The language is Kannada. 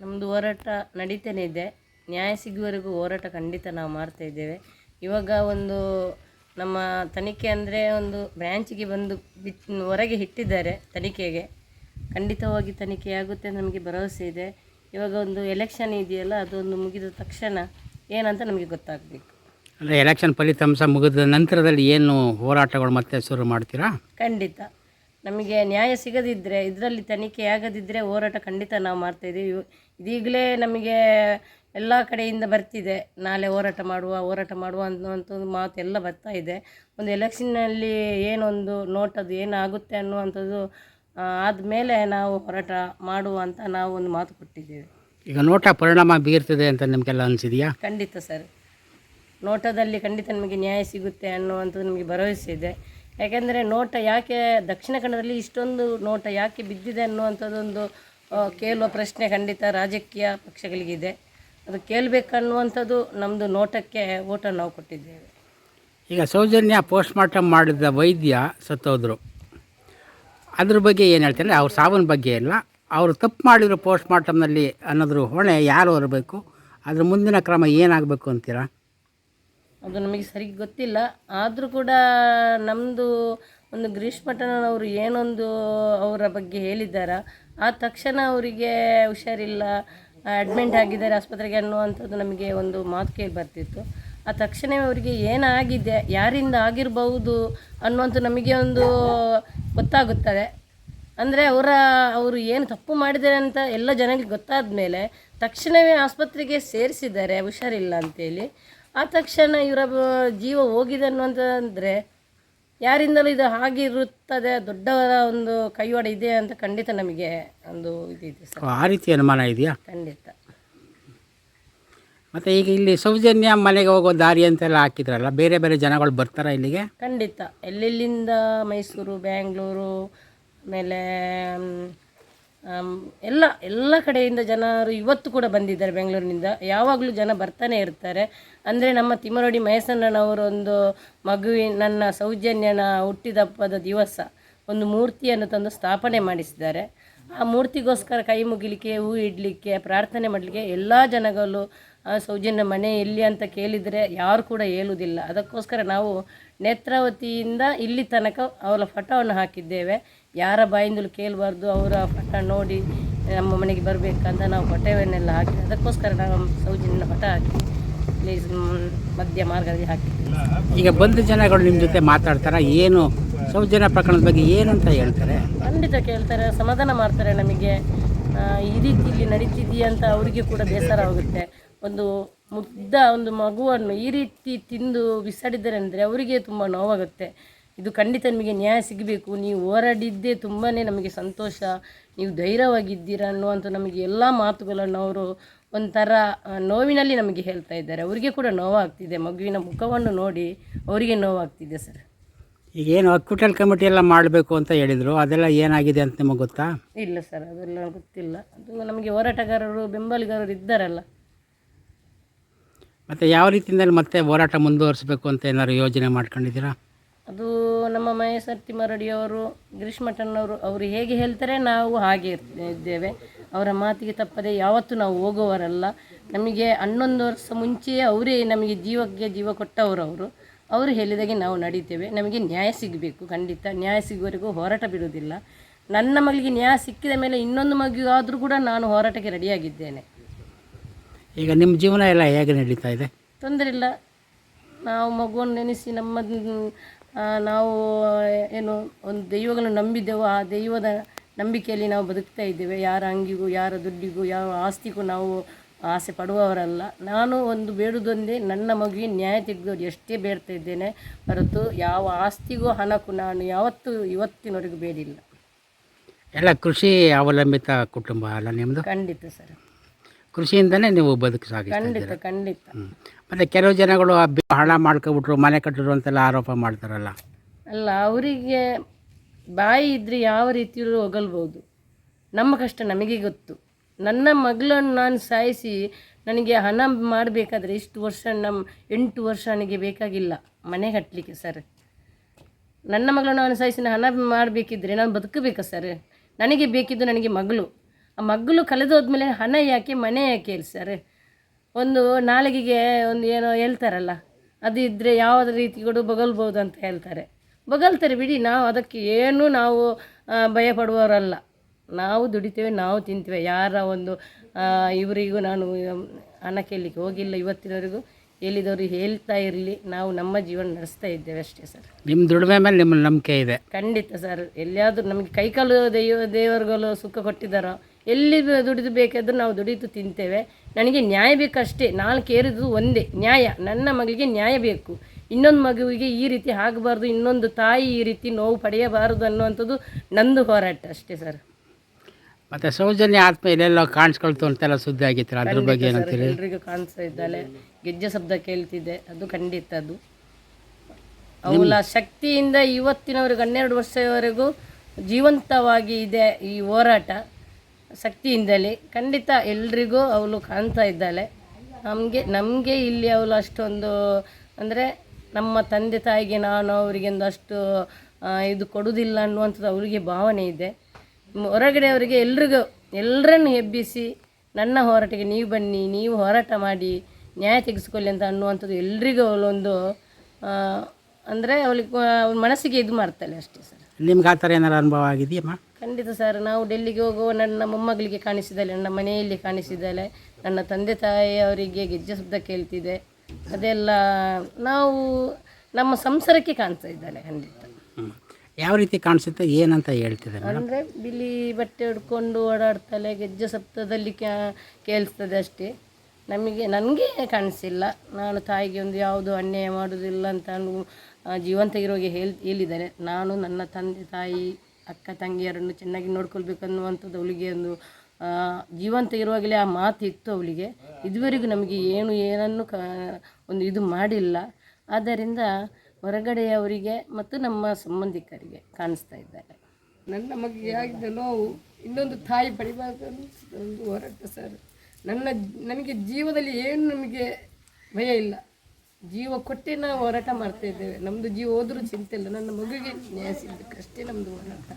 ನಮ್ಮದು ಹೋರಾಟ ನಡೀತಾನೆ ಇದೆ. ನ್ಯಾಯ ಸಿಗುವವರೆಗೂ ಹೋರಾಟ ಖಂಡಿತ ನಾವು ಮಾಡ್ತಾ ಇದ್ದೇವೆ. ಇವಾಗ ಒಂದು ನಮ್ಮ ತನಿಖೆ ಅಂದರೆ ಒಂದು ಬ್ರ್ಯಾಂಚಿಗೆ ಬಂದು ಹೊರಗೆ ಇಟ್ಟಿದ್ದಾರೆ ತನಿಖೆಗೆ. ಖಂಡಿತವಾಗಿ ತನಿಖೆ ಆಗುತ್ತೆ ಅಂತ ನಮಗೆ ಭರವಸೆ ಇದೆ. ಇವಾಗ ಒಂದು ಎಲೆಕ್ಷನ್ ಇದೆಯಲ್ಲ ಅದೊಂದು ಮುಗಿದ ತಕ್ಷಣ ಏನಂತ ನಮಗೆ ಗೊತ್ತಾಗಬೇಕು. ಅಂದರೆ ಎಲೆಕ್ಷನ್ ಫಲಿತಾಂಶ ಮುಗಿದ ನಂತರದಲ್ಲಿ ಏನು ಹೋರಾಟಗಳು ಮತ್ತೆ ಶುರು ಮಾಡ್ತೀರಾ? ಖಂಡಿತ. ನಮಗೆ ನ್ಯಾಯ ಸಿಗದಿದ್ದರೆ ಇದರಲ್ಲಿ ತನಿಖೆ ಆಗದಿದ್ದರೆ ಹೋರಾಟ ಖಂಡಿತ ನಾವು ಮಾಡ್ತಾಯಿದ್ದೀವಿ ಇದೀಗಲೇ ನಮಗೆ ಎಲ್ಲ ಕಡೆಯಿಂದ ಬರ್ತಿದೆ. ನಾಳೆ ಹೋರಾಟ ಮಾಡುವ ಹೋರಾಟ ಮಾಡುವ ಅನ್ನುವಂಥ ಒಂದು ಮಾತು ಎಲ್ಲ ಬರ್ತಾ ಇದೆ. ಒಂದು ಎಲೆಕ್ಷನ್ನಲ್ಲಿ ಏನೊಂದು ನೋಟದ್ದು ಏನಾಗುತ್ತೆ ಅನ್ನುವಂಥದ್ದು ಆದಮೇಲೆ ನಾವು ಹೋರಾಟ ಮಾಡುವ ಅಂತ ನಾವು ಒಂದು ಮಾತು ಕೊಟ್ಟಿದ್ದೇವೆ. ಈಗ ನೋಟ ಪರಿಣಾಮ ಬೀರ್ತದೆ ಅಂತ ನಿಮಗೆಲ್ಲ ಅನಿಸಿದೆಯಾ? ಖಂಡಿತ ಸರ್. ನೋಟದಲ್ಲಿ ಖಂಡಿತ ನಮಗೆ ನ್ಯಾಯ ಸಿಗುತ್ತೆ ಅನ್ನುವಂಥದ್ದು ನಮಗೆ ಭರವಸೆ ಇದೆ. ಯಾಕೆಂದರೆ ನೋಟ ಯಾಕೆ ದಕ್ಷಿಣ ಕನ್ನಡದಲ್ಲಿ ಇಷ್ಟೊಂದು ನೋಟ ಯಾಕೆ ಬಿದ್ದಿದೆ ಅನ್ನುವಂಥದ್ದೊಂದು ಕೇಳುವ ಪ್ರಶ್ನೆ ಖಂಡಿತ ರಾಜಕೀಯ ಪಕ್ಷಗಳಿಗಿದೆ. ಅದು ಕೇಳಬೇಕನ್ನುವಂಥದ್ದು ನಮ್ಮದು ನೋಟಕ್ಕೆ ಓಟ ನಾವು ಕೊಟ್ಟಿದ್ದೇವೆ. ಈಗ ಸೌಜನ್ಯ ಪೋಸ್ಟ್ ಮಾರ್ಟಮ್ ಮಾಡಿದ ವೈದ್ಯ ಸತ್ತೋದ್ರು. ಅದ್ರ ಬಗ್ಗೆ ಏನು ಹೇಳ್ತಾರೆ? ಅವ್ರ ಸಾವಿನ ಬಗ್ಗೆ ಇಲ್ಲ ಅವರು ತಪ್ಪು ಮಾಡಿದ್ರು ಪೋಸ್ಟ್ ಮಾರ್ಟಮ್ನಲ್ಲಿ ಅನ್ನೋದ್ರ ಹೊಣೆ ಯಾರು ಬರಬೇಕು ಅದ್ರ ಮುಂದಿನ ಕ್ರಮ ಏನಾಗಬೇಕು ಅಂತೀರಾ? ಅದು ನಮಗೆ ಸರಿ ಗೊತ್ತಿಲ್ಲ. ಆದರೂ ಕೂಡ ನಮ್ಮದು ಒಂದು ಗ್ರೀಷ್ಮಠನವರು ಏನೊಂದು ಅವರ ಬಗ್ಗೆ ಹೇಳಿದ್ದಾರ? ಆ ತಕ್ಷಣ ಅವರಿಗೆ ಹುಷಾರಿಲ್ಲ ಅಡ್ಮಿಂಟ್ ಆಗಿದ್ದಾರೆ ಆಸ್ಪತ್ರೆಗೆ ಅನ್ನುವಂಥದ್ದು ನಮಗೆ ಒಂದು ಮಾತು ಕೇಳಿ ಬರ್ತಿತ್ತು. ಆ ತಕ್ಷಣವೇ ಅವರಿಗೆ ಏನಾಗಿದೆ, ಯಾರಿಂದ ಆಗಿರಬಹುದು ಅನ್ನುವಂಥ ನಮಗೆ ಒಂದು ಗೊತ್ತಾಗುತ್ತದೆ. ಅಂದರೆ ಅವರ, ಅವರು ಏನು ತಪ್ಪು ಮಾಡಿದ್ದಾರೆ ಅಂತ ಎಲ್ಲ ಜನಗಳಿಗೆ ಗೊತ್ತಾದ ಮೇಲೆ ತಕ್ಷಣವೇ ಆಸ್ಪತ್ರೆಗೆ ಸೇರಿಸಿದ್ದಾರೆ, ಹುಷಾರಿಲ್ಲ ಅಂತೇಳಿ. ಆ ತಕ್ಷಣ ಇವರ ಜೀವ ಹೋಗಿದೆ ಅನ್ನುವಂತಂದರೆ ಯಾರಿಂದಲೂ ಇದು ಆಗಿರುತ್ತದೆ ದೊಡ್ಡವರ ಒಂದು ಕೈವಾಡ ಇದೆ ಅಂತ ಖಂಡಿತ ನಮಗೆ ಒಂದು ಇದಿದೆ ಸರ್. ಆ ರೀತಿ ಅನುಮಾನ ಇದೆಯಾ? ಖಂಡಿತ. ಮತ್ತು ಈಗ ಇಲ್ಲಿ ಸೌಜನ್ಯ ಮನೆಗೆ ಹೋಗೋ ದಾರಿ ಅಂತೆಲ್ಲ ಹಾಕಿದ್ರಲ್ಲ ಬೇರೆ ಬೇರೆ ಜನಗಳು ಬರ್ತಾರಾ ಇಲ್ಲಿಗೆ? ಖಂಡಿತ. ಎಲ್ಲೆಲ್ಲಿಂದ ಮೈಸೂರು ಬ್ಯಾಂಗ್ಳೂರು ಆಮೇಲೆ ಎಲ್ಲ ಎಲ್ಲ ಕಡೆಯಿಂದ ಜನರು ಇವತ್ತು ಕೂಡ ಬಂದಿದ್ದಾರೆ ಬೆಂಗಳೂರಿನಿಂದ. ಯಾವಾಗಲೂ ಜನ ಬರ್ತಾನೆ ಇರ್ತಾರೆ. ಅಂದರೆ ನಮ್ಮ ತಿಮ್ಮರೊಡಿ ಒಂದು ಮಗುವಿನ, ನನ್ನ ಸೌಜನ್ಯನ ಹುಟ್ಟಿದಬ್ಬದ ದಿವಸ ಒಂದು ಮೂರ್ತಿಯನ್ನು ತಂದು ಸ್ಥಾಪನೆ ಮಾಡಿಸಿದ್ದಾರೆ. ಆ ಮೂರ್ತಿಗೋಸ್ಕರ ಕೈ ಮುಗಿಲಿಕ್ಕೆ, ಹೂ ಇಡಲಿಕ್ಕೆ, ಪ್ರಾರ್ಥನೆ ಮಾಡಲಿಕ್ಕೆ ಎಲ್ಲ ಜನಗಳು ಸೌಜನ್ಯ ಮನೆ ಎಲ್ಲಿ ಅಂತ ಕೇಳಿದರೆ ಯಾರು ಕೂಡ ಹೇಳುವುದಿಲ್ಲ. ಅದಕ್ಕೋಸ್ಕರ ನಾವು ನೇತ್ರಾವತಿಯಿಂದ ಇಲ್ಲಿ ತನಕ ಅವರ ಫೋಟೋವನ್ನು ಹಾಕಿದ್ದೇವೆ. ಯಾರ ಬಾಯಿಂದಲೂ ಕೇಳಬಾರ್ದು ಅವರ ಪಟ್ಟ ನೋಡಿ ನಮ್ಮ ಮನೆಗೆ ಬರಬೇಕಂತ ನಾವು ಹೊಟ್ಟೆವನ್ನೆಲ್ಲ ಹಾಕಿ ಅದಕ್ಕೋಸ್ಕರ ನಾವು ಸೌಜನ್ಯ ಫೋಟೋ ಹಾಕಿ ಪ್ಲೀಸ್ ಮಧ್ಯ ಮಾರ್ಗದಲ್ಲಿ ಹಾಕಿ ಈಗ ಬಂದ ಜನಗಳು ನಿಮ್ಮ ಜೊತೆ ಮಾತಾಡ್ತಾರೆ? ಏನು ಸೌಜನ್ಯ ಪ್ರಕರಣದ ಬಗ್ಗೆ ಏನು ಅಂತ ಹೇಳ್ತಾರೆ? ಖಂಡಿತ ಕೇಳ್ತಾರೆ ಸಮಾಧಾನ ಮಾಡ್ತಾರೆ ನಮಗೆ. ಈ ರೀತಿ ಇಲ್ಲಿ ನಡೀತಿದೆಯಾ ಅಂತ ಅವರಿಗೆ ಕೂಡ ಬೇಸರ ಆಗುತ್ತೆ. ಒಂದು ಮುದ್ದ ಒಂದು ಮಗುವನ್ನು ಈ ರೀತಿ ತಿಂದು ಬಿಸಾಡಿದ್ದಾರೆ ಅಂದರೆ ಅವರಿಗೆ ತುಂಬ ನೋವಾಗುತ್ತೆ. ಇದು ಖಂಡಿತ ನಿಮಗೆ ನ್ಯಾಯ ಸಿಗಬೇಕು. ನೀವು ಹೋರಾಡಿದ್ದೇ ತುಂಬಾ ನಮಗೆ ಸಂತೋಷ. ನೀವು ಧೈರ್ಯವಾಗಿದ್ದೀರಾ ಅನ್ನುವಂಥ ನಮಗೆ ಎಲ್ಲ ಮಾತುಗಳನ್ನು ಅವರು ಒಂಥರ ನೋವಿನಲ್ಲಿ ನಮಗೆ ಹೇಳ್ತಾ ಇದ್ದಾರೆ. ಅವರಿಗೆ ಕೂಡ ನೋವಾಗ್ತಿದೆ. ಮಗುವಿನ ಮುಖವನ್ನು ನೋಡಿ ಅವರಿಗೆ ನೋವಾಗ್ತಿದೆ ಸರ್. ಈಗ ಏನು ಹಾಸ್ಪಿಟಲ್ ಕಮಿಟಿ ಎಲ್ಲ ಮಾಡಬೇಕು ಅಂತ ಹೇಳಿದರು. ಅದೆಲ್ಲ ಏನಾಗಿದೆ ಅಂತ ನಿಮಗೆ ಗೊತ್ತಾ? ಇಲ್ಲ ಸರ್ ಅದೆಲ್ಲ ಗೊತ್ತಿಲ್ಲ. ಅದು ನಮಗೆ ಹೋರಾಟಗಾರರು ಬೆಂಬಲಿಗರು ಇದ್ದಾರಲ್ಲ. ಮತ್ತು ಯಾವ ರೀತಿಯಿಂದ ಮತ್ತೆ ಹೋರಾಟ ಮುಂದುವರಿಸಬೇಕು ಅಂತ ಏನಾದ್ರು ಯೋಜನೆ ಮಾಡ್ಕೊಂಡಿದ್ದೀರಾ? ಅದು ನಮ್ಮ ಅವರು ತಿಮ್ಮರಡಿಯವರು ಗಿರೀಶ್ಮಠನವರು ಅವರು ಹೇಗೆ ಹೇಳ್ತಾರೆ ನಾವು ಹಾಗೆ ಇದ್ದೇವೆ. ಅವರ ಮಾತಿಗೆ ತಪ್ಪದೆ ಯಾವತ್ತೂ ನಾವು ಹೋಗುವವರಲ್ಲ. ನಮಗೆ ಹನ್ನೊಂದು ವರ್ಷ ಮುಂಚೆಯೇ ಅವರೇ ನಮಗೆ ಜೀವಕ್ಕೆ ಜೀವ ಕೊಟ್ಟವರು ಅವರು. ಅವರು ಹೇಳಿದಾಗೆ ನಾವು ನಡೀತೇವೆ. ನಮಗೆ ನ್ಯಾಯ ಸಿಗಬೇಕು ಖಂಡಿತ. ನ್ಯಾಯ ಸಿಗುವವರೆಗೂ ಹೋರಾಟ ಬಿಡುವುದಿಲ್ಲ. ನನ್ನ ಮಗಳಿಗೆ ನ್ಯಾಯ ಸಿಕ್ಕಿದ ಮೇಲೆ ಇನ್ನೊಂದು ಮಗುವಾದರೂ ಕೂಡ ನಾನು ಹೋರಾಟಕ್ಕೆ ರೆಡಿಯಾಗಿದ್ದೇನೆ. ಈಗ ನಿಮ್ಮ ಜೀವನ ಎಲ್ಲ ಹೇಗೆ ನಡೀತಾ ಇದೆ? ತೊಂದರೆ ಇಲ್ಲ. ನಾವು ಮಗುವನ್ನು ನೆನೆಸಿ ನಮ್ಮ ನಾವು ಏನು ಒಂದು ದೈವಗಳನ್ನು ನಂಬಿದ್ದೆವು. ಆ ದೈವದ ನಂಬಿಕೆಯಲ್ಲಿ ನಾವು ಬದುಕ್ತಾ ಇದ್ದೇವೆ. ಯಾರ ಅಂಗಿಗೂ ಯಾರ ದುಡ್ಡಿಗೂ ಯಾವ ಆಸ್ತಿಗೂ ನಾವು ಆಸೆ ಪಡುವವರಲ್ಲ. ನಾನು ಒಂದು ಬೇಡುವುದೊಂದೇ ನನ್ನ ಮಗುವಿನ ನ್ಯಾಯ ತೆಗೆದವರು ಎಷ್ಟೇ ಬೇಡ್ತಾ ಇದ್ದೇನೆ ಹೊರತು ಯಾವ ಆಸ್ತಿಗೂ ಹಣಕ್ಕೂ ನಾನು ಯಾವತ್ತೂ ಇವತ್ತಿನವರೆಗೂ ಬೇಡಿಲ್ಲ. ಎಲ್ಲ ಕೃಷಿ ಅವಲಂಬಿತ ಕುಟುಂಬ ಅಲ್ಲ ನಿಮ್ಮದು ಖಂಡಿತ ಸರ್. ಕೃಷಿಯಿಂದನೇ ನೀವು ಬದುಕು ಸಾಗಿ ಖಂಡಿತ. ಖಂಡಿತ. ಮತ್ತೆ ಕೆಲವು ಜನಗಳು ಆ ಬಿ- ಹಣ ಮಾಡ್ಕೊಬಿಟ್ರು ಮನೆ ಕಟ್ಟಿದ್ರು ಅಂತೆಲ್ಲ ಆರೋಪ ಮಾಡ್ತಾರಲ್ಲ? ಅಲ್ಲ ಅವರಿಗೆ ಬಾಯಿ ಇದ್ದರೆ ಯಾವ ರೀತಿಯಲ್ಲೂ ಹೊಗಲ್ಬೋದು. ನಮ್ಮ ಕಷ್ಟ ನಮಗೆ ಗೊತ್ತು. ನನ್ನ ಮಗಳನ್ನು ನಾನು ಸಾಯಿಸಿ ನನಗೆ ಹಣ ಮಾಡಬೇಕಾದ್ರೆ ಇಷ್ಟು ವರ್ಷ ನಮ್ಮ ಎಂಟು ವರ್ಷ ನನಗೆ ಬೇಕಾಗಿಲ್ಲ ಮನೆ ಕಟ್ಟಲಿಕ್ಕೆ ಸರ್. ನನ್ನ ಮಗಳನ್ನು ನಾನು ಸಾಯಿಸಿ ನಾನು ಹಣ ಮಾಡಬೇಕಿದ್ರೆ ನಾನು ಬದುಕಬೇಕಾ ಸರ್? ನನಗೆ ಬೇಕಿದ್ದು ನನಗೆ ಮಗಳು. ಆ ಮಗ್ಗಲು ಕಳೆದೋದ್ಮೇಲೆ ಹಣ ಯಾಕೆ ಮನೆ ಯಾಕೆ ಸರ್ ಒಂದು ನಾಲಿಗೆಗೆ ಒಂದು ಏನೋ ಹೇಳ್ತಾರಲ್ಲ ಅದು ಇದ್ದರೆ ಯಾವುದೇ ರೀತಿ ಕೂಡ ಬಗಲ್ಬೋದು ಅಂತ ಹೇಳ್ತಾರೆ. ಬಗಲ್ತಾರೆ ಬಿಡಿ ನಾವು ಅದಕ್ಕೆ ಏನು ನಾವು ಭಯಪಡುವವರಲ್ಲ. ನಾವು ದುಡಿತೇವೆ ನಾವು ತಿಂತೇವೆ. ಯಾರ ಒಂದು ಇವರಿಗೂ ನಾನು ಹಣ ಕೇಳಲಿಕ್ಕೆ ಹೋಗಿಲ್ಲ. ಇವತ್ತಿನವರೆಗೂ ಹೇಳಿದವರು ಹೇಳ್ತಾ ಇರಲಿ. ನಾವು ನಮ್ಮ ಜೀವನ ನಡೆಸ್ತಾ ಇದ್ದೇವೆ ಅಷ್ಟೇ ಸರ್. ನಿಮ್ಮ ದುಡಿಮೆ ಮೇಲೆ ನಿಮ್ಮ ನಂಬಿಕೆ ಇದೆ. ಖಂಡಿತ ಸರ್. ಎಲ್ಲಿಯಾದರೂ ನಮಗೆ ಕೈಕಾಲು ದೈವ ದೇವರುಗಳು ಸುಖ ಕೊಟ್ಟಿದ್ದಾರೋ ಎಲ್ಲಿ ದುಡಿದು ಬೇಕಾದರೂ ನಾವು ದುಡಿದು ತಿಂತೇವೆ. ನನಗೆ ನ್ಯಾಯ ಬೇಕಷ್ಟೇ. ನಾಲ್ಕು ಏರಿದು ಒಂದೇ. ನ್ಯಾಯ. ನನ್ನ ಮಗಳಿಗೆ ನ್ಯಾಯ ಬೇಕು. ಇನ್ನೊಂದು ಮಗುವಿಗೆ ಈ ರೀತಿ ಆಗಬಾರ್ದು ಇನ್ನೊಂದು ತಾಯಿ ಈ ರೀತಿ ನೋವು ಪಡೆಯಬಾರದು ಅನ್ನುವಂಥದ್ದು ನಂದು ಹೋರಾಟ ಅಷ್ಟೇ ಸರ್. ಮತ್ತೆ ಸೌಜನ್ಯ ಆತ್ಮ ಎಲ್ಲೆಲ್ಲ ಕಾಣಿಸ್ಕೊಳ್ತು ಅಂತೆಲ್ಲ ಸುದ್ದಿ ಆಗಿತ್ತು ಅದ್ರ ಬಗ್ಗೆ ಏನಂತೀರಿ? ಎಲ್ರಿಗೂ ಕಾಣಿಸ್ತಾ ಇದ್ದಾಳೆ. ಗೆಜ್ಜೆ ಶಬ್ದ ಕೇಳ್ತಿದ್ದೆ. ಅದು ಖಂಡಿತ ಅದು. ಅವಳ ಶಕ್ತಿಯಿಂದ ಇವತ್ತಿನವರೆಗೂ ಹನ್ನೆರಡು ವರ್ಷದವರೆಗೂ ಜೀವಂತವಾಗಿ ಇದೆ ಈ ಹೋರಾಟ. ಶಕ್ತಿಯಿಂದಲೇ ಖಂಡಿತ ಎಲ್ರಿಗೂ ಅವಳು ಕಾಣ್ತಾ ಇದ್ದಾಳೆ. ನಮಗೆ ನಮಗೆ ಇಲ್ಲಿ ಅವಳು ಅಷ್ಟೊಂದು, ಅಂದರೆ ನಮ್ಮ ತಂದೆ ತಾಯಿಗೆ ನಾನು ಅವರಿಗೆ ಒಂದು ಅಷ್ಟು ಇದು ಕೊಡುವುದಿಲ್ಲ ಅನ್ನುವಂಥದ್ದು ಅವರಿಗೆ ಭಾವನೆ ಇದೆ. ಹೊರಗಡೆ ಅವರಿಗೆ ಎಲ್ರಿಗೂ ಎಲ್ಲರನ್ನು ಎಬ್ಬಿಸಿ ನನ್ನ ಹೋರಾಟಕ್ಕೆ ನೀವು ಬನ್ನಿ, ನೀವು ಹೋರಾಟ ಮಾಡಿ, ನ್ಯಾಯ ತೆಗೆಸ್ಕೊಳ್ಳಿ ಅಂತ ಅನ್ನುವಂಥದ್ದು ಎಲ್ರಿಗೂ ಅವಳೊಂದು ಅಂದರೆ ಅವಳಿಗೆ, ಅವ್ಳ ಮನಸ್ಸಿಗೆ ಇದು ಮಾಡ್ತಾಳೆ ಅಷ್ಟೇ ಸರ್. ನಿಮ್ಗೆ ಆ ಥರ ಏನಾರು ಅನುಭವ ಆಗಿದೆಯಮ್ಮ ಖಂಡಿತ ಸರ್ ನಾವು ಡೆಲ್ಲಿಗೆ ಹೋಗುವ ನನ್ನ ಮೊಮ್ಮಗಳಿಗೆ ಕಾಣಿಸಿದ್ದಾಳೆ ನನ್ನ ಮನೆಯಲ್ಲಿ ಕಾಣಿಸಿದ್ದಾಳೆ ನನ್ನ ತಂದೆ ತಾಯಿ ಅವರಿಗೆ ಗೆಜ್ಜೆ ಶಬ್ದ ಕೇಳ್ತಿದೆ. ಅದೆಲ್ಲ ನಾವು ನಮ್ಮ ಸಂಸಾರಕ್ಕೆ ಕಾಣಿಸ್ತಾ ಇದ್ದಾಳೆ ಖಂಡಿತ. ಯಾವ ರೀತಿ ಕಾಣಿಸುತ್ತೆ ಏನಂತ ಹೇಳ್ತಿದ್ದಾರೆ ಅಂದರೆ ಬಿಳಿ ಬಟ್ಟೆ ಉಡ್ಕೊಂಡು ಓಡಾಡ್ತಾಳೆ ಗೆಜ್ಜೆ ಸಪ್ತದಲ್ಲಿ ಕೇಳಿಸ್ತದೆ ಅಷ್ಟೇ. ನಮಗೆ ನನಗೆ ಕಾಣಿಸಿಲ್ಲ. ನಾನು ತಾಯಿಗೆ ಒಂದು ಯಾವುದು ಅನ್ಯಾಯ ಮಾಡೋದಿಲ್ಲ ಅಂತ ಜೀವಂತ ಇರೋಗೆ ಹೇಳಿ ಹೇಳಿದ್ದಾರೆ. ನಾನು ನನ್ನ ತಂದೆ ತಾಯಿ ಅಕ್ಕ ತಂಗಿಯರನ್ನು ಚೆನ್ನಾಗಿ ನೋಡ್ಕೊಳ್ಬೇಕು ಅನ್ನುವಂಥದ್ದು ಅವಳಿಗೆ ಒಂದು ಜೀವಂತ ಇರುವಾಗಲೇ ಆ ಮಾತು ಇತ್ತು ಅವಳಿಗೆ. ಇದುವರೆಗೂ ನಮಗೆ ಏನು ಏನನ್ನು ಕ, ಒಂದು ಇದು ಮಾಡಿಲ್ಲ. ಆದ್ದರಿಂದ ಹೊರಗಡೆಯವರಿಗೆ ಮತ್ತು ನಮ್ಮ ಸಂಬಂಧಿಕರಿಗೆ ಕಾಣಿಸ್ತಾ ಇದ್ದಾರೆ. ನನ್ನ ಮಗಿಗೆ ಆಗಿದ್ದ ನೋವು ಇನ್ನೊಂದು ತಾಯಿ ಪಡಿಬಾರ್ದು ಒಂದು ಹೋರಾಟ ಸರ್. ನನ್ನ, ನನಗೆ ಜೀವದಲ್ಲಿ ಏನು ನಮಗೆ ಭಯ ಇಲ್ಲ. ಜೀವ ಕೊಟ್ಟೆ ನಾವು ಹೋರಾಟ ಮಾಡ್ತಾ ಇದ್ದೇವೆ. ನಮ್ಮದು ಜೀವ ಹೋದ್ರೂ ಚಿಂತೆ ಇಲ್ಲ. ನನ್ನ ಮಗುವಿಗೆ ನ್ಯಾಯ ಸಿಗಬೇಕಷ್ಟೇ ನಮ್ಮದು ಹೋರಾಟ.